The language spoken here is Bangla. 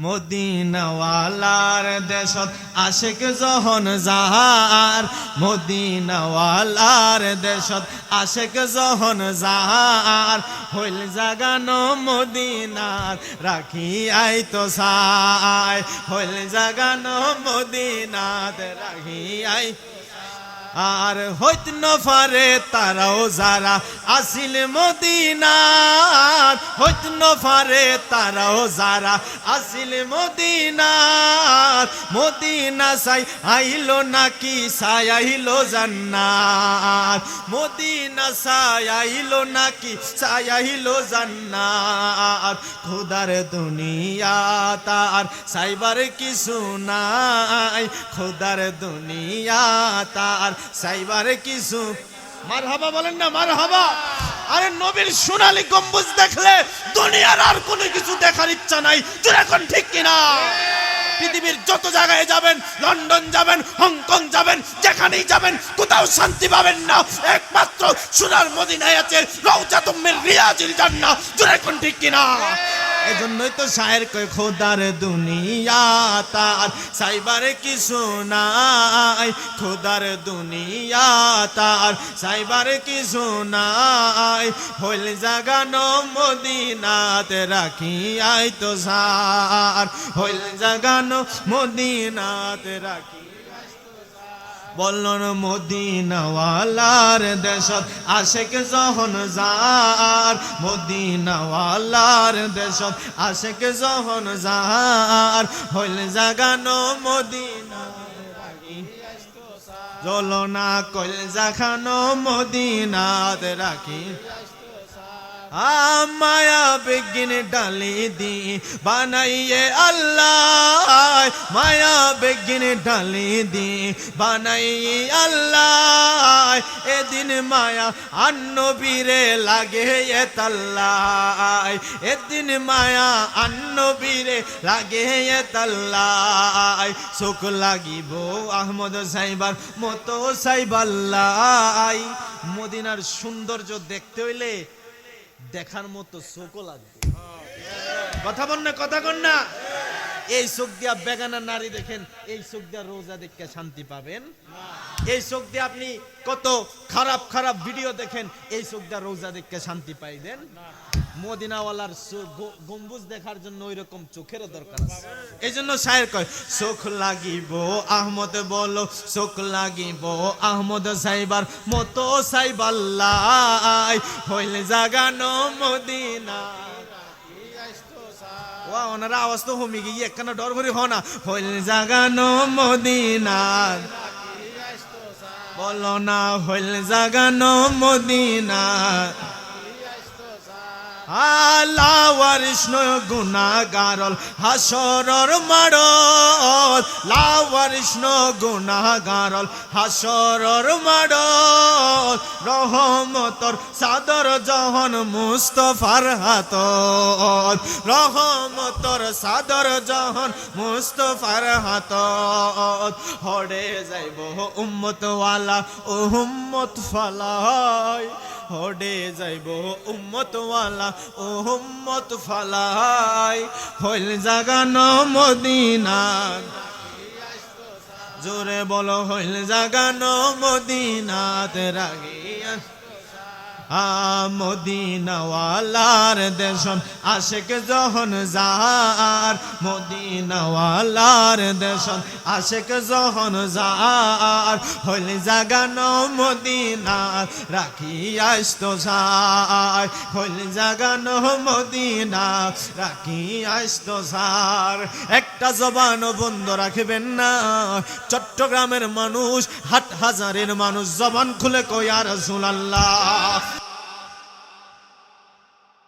মদিনাওয়ালার দেশত আশেক জহন জাহার মদিনাওয়ালার দেশত আশেক জহন জাহার হইল জাগানো মদিনার রাখি আই তো সাই। হইল জাগানো মদিনাত রাখি আই আর হইত নফারে তারাও যারা আসিল মদিনার, হইত নফারে তারাও যারা আসিল মদিনার, মদিনা সাই আইলো নাকি সাই আইলো জান্নাত মদিনা সাই আইলো নাকি সাই আইলো জান্নাত খোদার দুনিয়া তার সাইবার কিছু নাই, খোদার দুনিয়া তার সাইবার কিছু। মার হাবা বলেন না মার হাবা আরে নবীর সোনালী গম্বুজ দেখলে দুনিয়ার আর কোনো কিছু দেখার ইচ্ছা নাই। তুই এখন ঠিক কিনা? পৃথিবীর যত জায়গায় যাবেন, লন্ডন যাবেন, হংকং যাবেন, যেখানেই যাবেন, কোথাও শান্তি পাবেন না। একমাত্র সোনার মদিনায় আছে রৌজাতুম্মের রিয়াজিল জান্নাহ। তুই এখন ঠিক কিনা? এজন্যই তো শায়ের কয়, খোদার দুনিয়া তার। সাইবারে কিছু নাই, খোদার দুনিয়া তার। সাইবারে কিছু নাই, হইল জাগানো মদিনাতে রাখি আই তো সার। হইল জাগানো মদিনাতে রাখি বলন মদিনাওয়ালার দেশত আশেক জহন যার। মদিনাওয়ালার দেশত আশেক জহন যার। হইল জাগানো মদিনা। জলনা কইল জাখানো মদিনাত রাখি মায়া বেগিন ডালি দি বানাইয়ে আল্লাহ। মায়া বেগিন ডালি দি বানাইয়ে আল্লাহ। এদিন মায়া আন্নবীরে লাগে এ তাল্লাই এদিন মায়া আন্নবীরে লাগে এ তাল্লাই চোখ লাগিব আহমদ সাইবার মতো সাইবাল্লাই মদিনার সৌন্দর্য দেখতে হইলে দেখার মতো চোখও লাগবে। কথা বল না কথা কন না। এই চোখ দিয়া বেগানা নারী দেখেন, এই চোখ দিয়া রোজা দেখে শান্তি পাবেন। এই চোখ দিয়ে আপনি কত খারাপ খারাপ ভিডিও দেখেন, এই চোখ দিয়া রোজা দেখে শান্তি পাইবেন। মদিনাওয়ালার গম্বুজ দেখার জন্য ওই রকম চোখেরও দরকার আছে। এই জন্য সাহের কয়, চোখ লাগিব আহমদ বলো, চোখ লাগিব আহমদ সাইবার মতো সাইবাল্লাই হইলে জাগানো মদিনা ওয়া, ওনারা আওয়াজ তো হমি গিয়ে একখানা ডর ভরি হ না। হইল জাগানো মদিনার। বলো না, হইল জাগানো মদিনার লাওয়ারিষ্ণ গুণাগারল হাসরর মাড়ল লাওয়ারিষ্ণ গুণাগারল হাসরর মাড়ল রহমতর সাদর জহন মুস্তফার হাত রহমতর সাদর জহন মুস্তফার হাত হড়ে যাইব উম্মতওয়ালা, ও উম্মত ফালাই। হডে যাইব উম্মতওয়ালা, ও উম্মত ফালাই হইল জাগানো মদিনা জোরে বলো, হইল জাগানো মদিনা রাগিয়া। মদিনাওয়ালার দেশন আশেক জহন যার। মদিনাওয়ালার দেশন আশেক জহন যার। হইল জাগানো মদিনা রাখি আসত সার হইল জাগানো মদিনা রাখি আসত সার একটা জবান বন্ধ রাখবেন না। চট্টগ্রামের মানুষ, হাট হাজারের মানুষ, জবান খুলে কই আর আল্লাহ